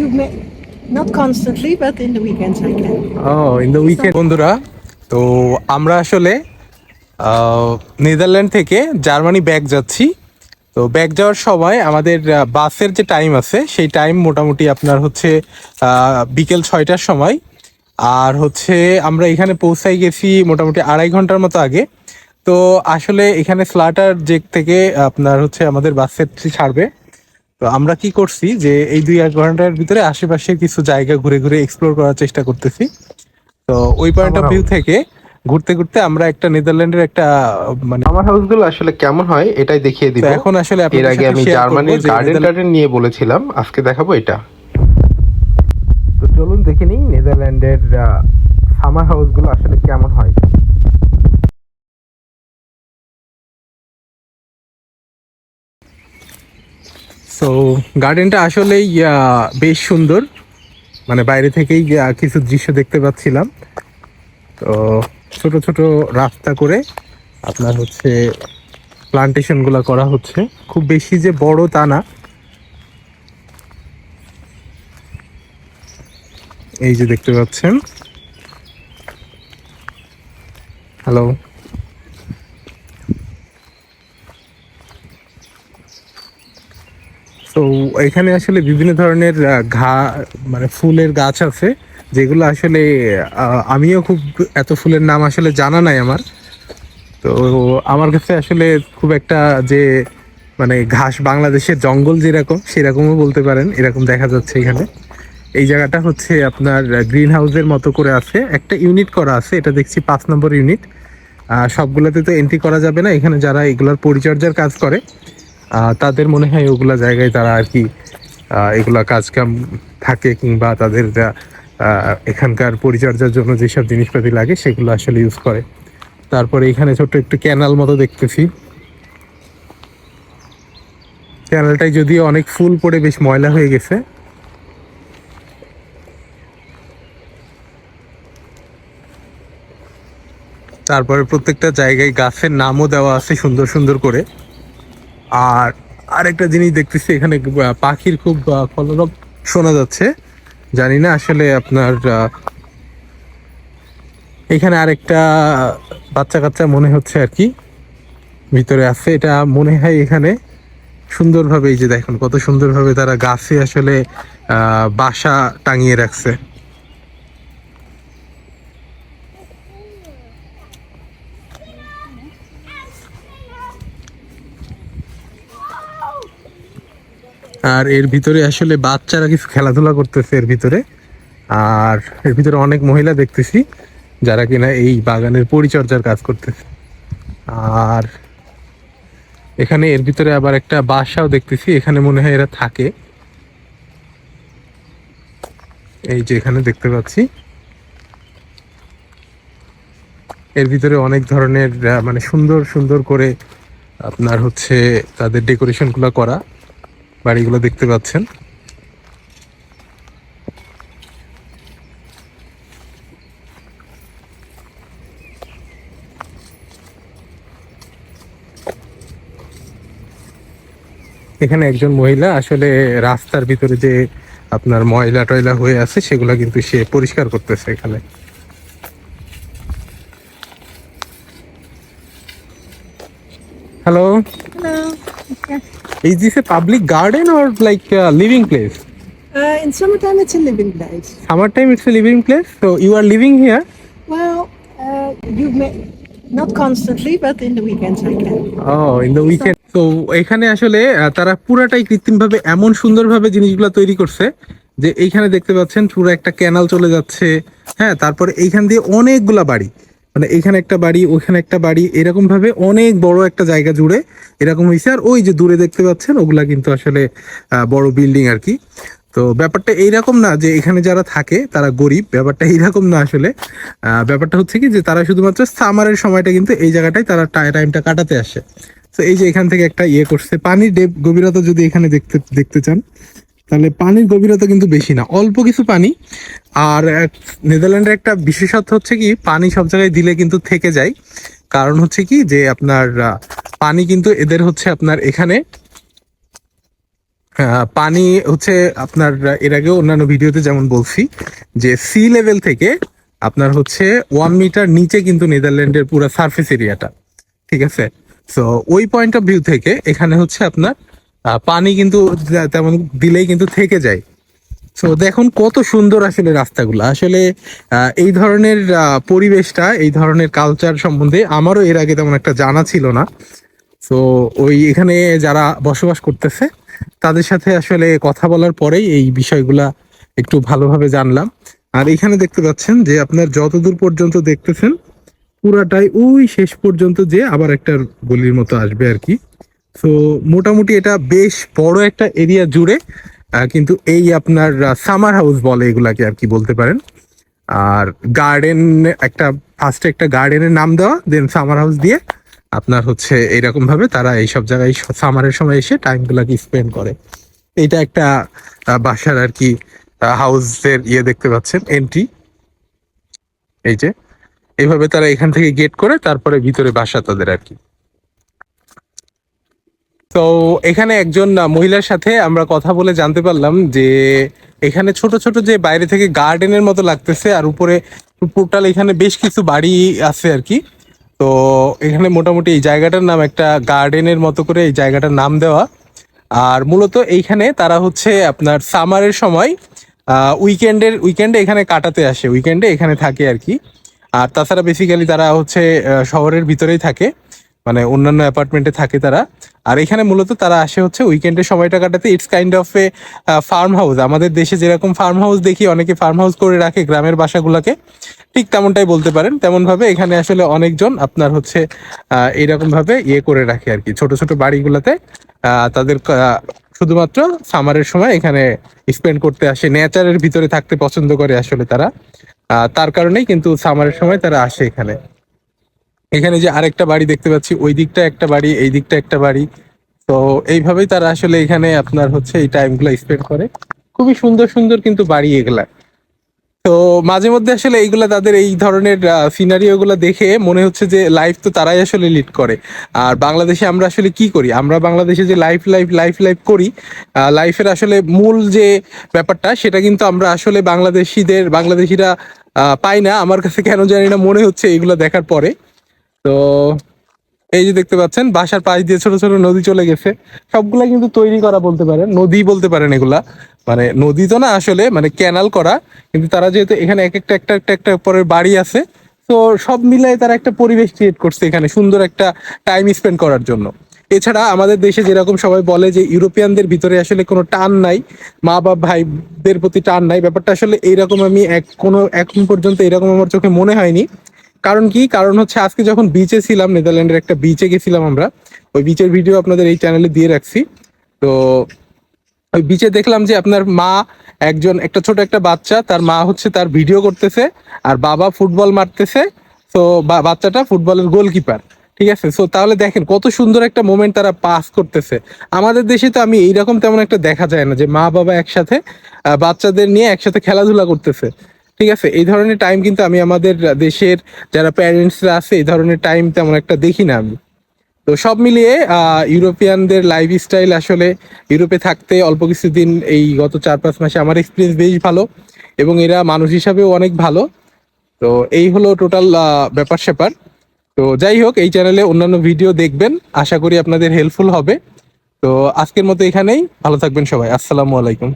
you may not constantly, but in the weekends I can. ও in the weekend বন্ধুরা তো আমরা আসলে নেদারল্যান্ড থেকে জার্মানি ব্যাগ যাচ্ছি। তো ব্যাগ যাওয়ার সময় আমাদের বাসের যে টাইম আছে সেই টাইম মোটামুটি আপনার হচ্ছে বিকেল ছয়টার সময়। আর হচ্ছে আমরা এখানে পৌঁছাই গেছি মোটামুটি আড়াই ঘণ্টার মতো আগে। তো আসলে এখানে ফ্লাটার জেক থেকে আপনার হচ্ছে আমাদের বাসের ছাড়বে। তো আমরা কি করছি যে এই দুই এক ঘণ্টার ভিতরে আশেপাশের কিছু জায়গা ঘুরে ঘুরে এক্সপ্লোর করার চেষ্টা করতেছি। তো ওই পয়েন্ট অফ ভিউ থেকে ঘুরতে ঘুরতে আমরা একটা নেদারল্যান্ডের একটা মানে আমার হাউসগুলো আসলে কেমন হয় এটাই দেখিয়ে দিব। এখন আসলে এর আগে আমি জার্মানির যে গার্ডেন নিয়ে বলেছিলাম আজকে দেখাবো এটা। তো চলুন দেখে নিই নেদারল্যান্ডের সামার হাউসগুলো আসলে কেমন হয়। সো গার্ডেনটা আসলেই বেশ সুন্দর। মানে বাইরে থেকেই কিছু দৃশ্য দেখতে পাচ্ছিলাম। তো, ছোট ছোট রাস্তা করে আপনার হচ্ছে প্লান্টেশনগুলো করা হচ্ছে। খুব বেশি যে বড় তা না। এই যে দেখতে পাচ্ছেন। হ্যালো তো এখানে আসলে বিভিন্ন ধরনের ঘা মানে ফুলের গাছ আছে, যেগুলো আসলে আমিও খুব এত ফুলের নাম আসলে জানা নাই আমার। তো আমার কাছে আসলে খুব একটা যে মানে ঘাস বাংলাদেশের জঙ্গল যেরকম, সেরকমও বলতে পারেন, এরকম দেখা যাচ্ছে এখানে। এই জায়গাটা হচ্ছে আপনার গ্রিন হাউসের মতো করে আছে, একটা ইউনিট করা আছে, এটা দেখছি পাঁচ নম্বর ইউনিট। সবগুলোতে তো এন্ট্রি করা যাবে না, এখানে যারা এগুলার পরিচর্যার কাজ করে তাদের মনে হয় ওগুলা জায়গায় তারা আর কি এগুলা কাজ কাম থাকে কিংবা তাদের যা, এখানকার পরিচর্যার জন্য যেসব জিনিসপাতি লাগে সেগুলো আসলে ইউজ করে। তারপরে এখানে ছোট্ট একটু ক্যানাল মতো দেখতেছি। ক্যানালটাই যদিও অনেক ফুল পড়ে বেশ ময়লা হয়ে গেছে। তারপরে প্রত্যেকটা জায়গায় গাছের নামও দেওয়া আছে সুন্দর সুন্দর করে। আর আরেকটা জিনিস দেখতেছি, এখানে পাখির খুব কলরব শোনা যাচ্ছে। জানি না আসলে আপনার এখানে আরেকটা বাচ্চা কাচ্চা মনে হচ্ছে আর কি। ভিতরে আছে, এটা মনে হয় এখানে সুন্দরভাবে, এই যে দেখুন, কত সুন্দরভাবে তারা গাছে আসলে বাসা টাঙিয়ে রাখছে। আর এর ভিতরে আসলে বাচ্চারা কিছু খেলাধুলা করতেছে এর ভিতরে। আর এর ভিতরে অনেক মহিলা দেখতেছি, যারা কিনা এই বাগানের পরিচর্যার কাজ করতেছে। আর এখানে এর ভিতরে আবার একটা বাসাও দেখতেছি, এখানে মনে হয় এরা থাকে। এই যে এখানে দেখতে পাচ্ছি। এর ভিতরে অনেক ধরনের মানে সুন্দর সুন্দর করে আপনার হচ্ছে তাদের ডেকোরেশনগুলো করা। বাড়িগুলো দেখতে পাচ্ছেন। এখানে একজন মহিলা আসলে রাস্তার ভিতরে যে আপনার ময়লা টয়লা হয়ে আছে, সেগুলা কিন্তু সে পরিষ্কার করতেছে এখানে। Hello Hello. Is this a public garden or like a living place? Uh, in summertime, it's a living place. Summertime it's a living place. So you are living here? Well, uh, you may not constantly, but in the weekends I can. Oh, in the weekend. তো এখানে আসলে তারা পুরাটাই কৃত্রিমভাবে এমন সুন্দরভাবে জিনিসগুলো তৈরি করছে যে এইখানে দেখতে পাচ্ছেন পুরো একটা ক্যানাল চলে যাচ্ছে হ্যাঁ তারপরে এইখান দিয়ে অনেকগুলা বাড়ি মানে এইখানে একটা বাড়ি ওইখানে একটা বাড়ি, এরকম ভাবে অনেক বড় একটা জায়গা জুড়ে এরকম হয়েছে। আর ওই যে দূরে দেখতে পাচ্ছেন, ওগুলা কিন্তু আসলে বড় বিল্ডিং আর কি। তো ব্যাপারটা এইরকম না যে এখানে যারা থাকে তারা গরিব, ব্যাপারটা এইরকম না আসলে। ব্যাপারটা হচ্ছে কি যে তারা শুধুমাত্র সামারের সময়টা কিন্তু এই জায়গাটাই তারা টাইমটা কাটাতে আসে। তো এই যে এখান থেকে একটা ইয়ে করছে, পানির ডেপ, গভীরতা যদি এখানে দেখতে দেখতে চান তাহলে পানির গভীরতা কিন্তু বেশি না, অল্প কিছু পানি। আর নেদারল্যান্ডের একটা বিশেষত্ব হচ্ছে কি, পানি সব জায়গায় দিলে কিন্তু থেকে যায়। কারণ হচ্ছে কি যে আপনার পানি কিন্তু এদের হচ্ছে আপনার এখানে পানি হচ্ছে আপনার, এর আগেও অন্যান্য ভিডিওতে যেমন বলছি, যে সি লেভেল থেকে আপনার হচ্ছে ওয়ান মিটার নিচে কিন্তু নেদারল্যান্ডের পুরো সারফেস এরিয়াটা ঠিক আছে? সো ওই পয়েন্ট অফ ভিউ থেকে এখানে হচ্ছে আপনার পানি কিন্তু তেমন দিলেই কিন্তু থেকে যায়। সো দেখুন কত সুন্দর আসলে রাস্তাগুলো। আসলে এই ধরনের পরিবেশটা, এই ধরনের কালচার সম্বন্ধে আমারও এর আগে তেমন একটা জানা ছিল না। তো ওই এখানে যারা বসবাস করতেছে, তাদের সাথে আসলে কথা বলার পরেই এই বিষয়গুলা একটু ভালোভাবে জানলাম। আর এখানে দেখতে পাচ্ছেন যে, আপনার যতদূর পর্যন্ত দেখতেছেন, পুরাটাই ওই শেষ পর্যন্ত যে আবার একটা গলির মতো আসবে আর কি। তো মোটামুটি এটা বেশ বড় একটা এরিয়া জুড়ে কিন্তু এই আপনার সামার হাউস বলে এগুলাকে আর কি বলতে পারেন। আর গার্ডেন একটা ফার্স্টে একটা গার্ডেনের নাম দেওয়া দেন সামার হাউস দিয়ে আপনার হচ্ছে এইরকম ভাবে তারা এইসব জায়গায় সামারের সময় এসে টাইম গুলাকে স্পেন্ড করে। এটা একটা বাসার আর কি হাউসের ইয়ে দেখতে পাচ্ছেন এন্ট্রি এই যে এইভাবে তারা এখান থেকে গেট করে, তারপরে ভিতরে বাসা তাদের আর কি। তো এখানে একজন মহিলার সাথে আমরা কথা বলে জানতে পারলাম যে এখানে ছোট ছোট যে বাইরে থেকে গার্ডেনের মতো লাগতেছে আর উপরে টোটাল এখানে বেশ কিছু বাড়ি আছে আর কি। তো এখানে মোটামুটি এই জায়গাটার নাম একটা গার্ডেনের মতো করে এই জায়গাটার নাম দেওয়া। আর মূলত এইখানে তারা হচ্ছে আপনার সামারের সময় উইকেন্ডের উইকেন্ডে এখানে কাটাতে আসে উইকেন্ডে এখানে থাকে আর কি। আর তাছাড়া বেসিক্যালি তারা হচ্ছে শহরের ভিতরেই থাকে। মানে অন্যান্য অ্যাপার্টমেন্টে থাকে তারা। আর এখানে মূলত তারা আসে হচ্ছে উইকেন্ডের সময়টা কাটাতে। It's kind of a farm house আমাদের দেশে যেরকম ফার্ম হাউস দেখি অনেকে ফার্ম হাউস করে রাখে গ্রামের বাসাগুলোকে। ঠিক তেমনটাই বলতে পারেন। তেমন ভাবে এখানে আসলে অনেকজন আপনার হচ্ছে আহ, এইরকম ভাবে ইয়ে করে রাখে আর কি। ছোট ছোট বাড়িগুলোতে তাদের শুধুমাত্র সামারের সময় এখানে স্পেন্ড করতে আসে। নেচারের ভিতরে থাকতে পছন্দ করে আসলে তারা। তার কারণেই কিন্তু সামারের সময় তারা আসে এখানে। এখানে যে আরেকটা বাড়ি দেখতে পাচ্ছি, ওই দিকটা একটা বাড়ি, এই দিকটা একটা বাড়ি। তো এইভাবেই তারা আসলে এখানে আপনার হচ্ছে এই টাইমগুলো স্পেন্ড করে। খুবই সুন্দর সুন্দর কিন্তু বাড়ি এগুলা। তো মাঝে মধ্যে আসলে এইগুলা তাদের এই ধরনের সিনারিও গুলা দেখে মনে হচ্ছে যে লাইফ তো তারাই আসলে লিড করে। আর বাংলাদেশে আমরা আসলে কি করি? আমরা বাংলাদেশে যে লাইফ লাইফ লাইফ লাইফ করি লাইফের আসলে মূল যে ব্যাপারটা, সেটা কিন্তু আমরা আসলে বাংলাদেশিদের, বাংলাদেশিরা পাই না। আমার কাছে কেন জানি না মনে হচ্ছে এগুলো দেখার পরে। তো এই যে দেখতে পাচ্ছেন, বাসার পাশ দিয়ে ছোট ছোট নদী চলে গেছে। সবগুলা কিন্তু তৈরি করা বলতে পারেন, নদী বলতে পারেন এগুলা। মানে নদী তো না আসলে মানে ক্যানাল করা, কিন্তু তারা যেহেতু এখানে এক একটা একটা একটা একটা পরের বাড়ি আছে, তো সব মিলাই তারা একটা পরিবেশ ক্রিয়েট করছে এখানে, সুন্দর একটা টাইম স্পেন্ড করার জন্য। এছাড়া আমাদের দেশে যেরকম সবাই বলে যে ইউরোপিয়ানদের ভিতরে আসলে কোনো টান নাই মা বাপ ভাইদের প্রতি টান নাই, ব্যাপারটা আসলে এইরকম আমি এক কোনো, এখন পর্যন্ত এরকম আমার চোখে মনে হয়নি। কারণ কি? কারণ হচ্ছে আজকে যখন বিচে ছিলাম নেদারল্যান্ডের একটা বিচে গেছিলাম আমরা, ওই বিচের ভিডিও আপনাদের এই চ্যানেলে দিয়ে রাখছি। তো ওই বিচে দেখলাম যে আপনার মা একজন, একটা ছোট একটা বাচ্চা, তার মা হচ্ছে তার ভিডিও করতেছে, আর বাবা ফুটবল মারতেছে, তো বাচ্চাটা ফুটবলের গোলকিপার ঠিক আছে? সো তাহলে দেখেন কত সুন্দর একটা মোমেন্ট তারা পাস করতেছে। আমাদের দেশে তো আমি এইরকম তেমন একটা দেখা যায় না যে মা বাবা একসাথে বাচ্চাদের নিয়ে একসাথে খেলাধুলা করতেছে। ঠিক আছে, এই ধরনের টাইম কিন্তু আমি আমাদের দেশের যারা প্যারেন্টসরা আছে, এই ধরনের টাইম তেমন একটা দেখি না আমি। তো সব মিলিয়ে ইউরোপিয়ানদের লাইফ স্টাইল আসলে ইউরোপে থাকতে অল্প কিছুদিন এই গত চার পাঁচ মাসে আমার এক্সপিরিয়েন্স বেশ ভালো এবং এরা মানুষ হিসাবেও অনেক ভালো। তো এই হলো টোটাল ব্যাপার স্যাপার। তো যাই হোক, এই চ্যানেলে অন্যান্য ভিডিও দেখবেন, আশা করি আপনাদের হেল্পফুল হবে। তো আজকের মতো এখানেই, ভালো থাকবেন সবাই, আসসালামু আলাইকুম।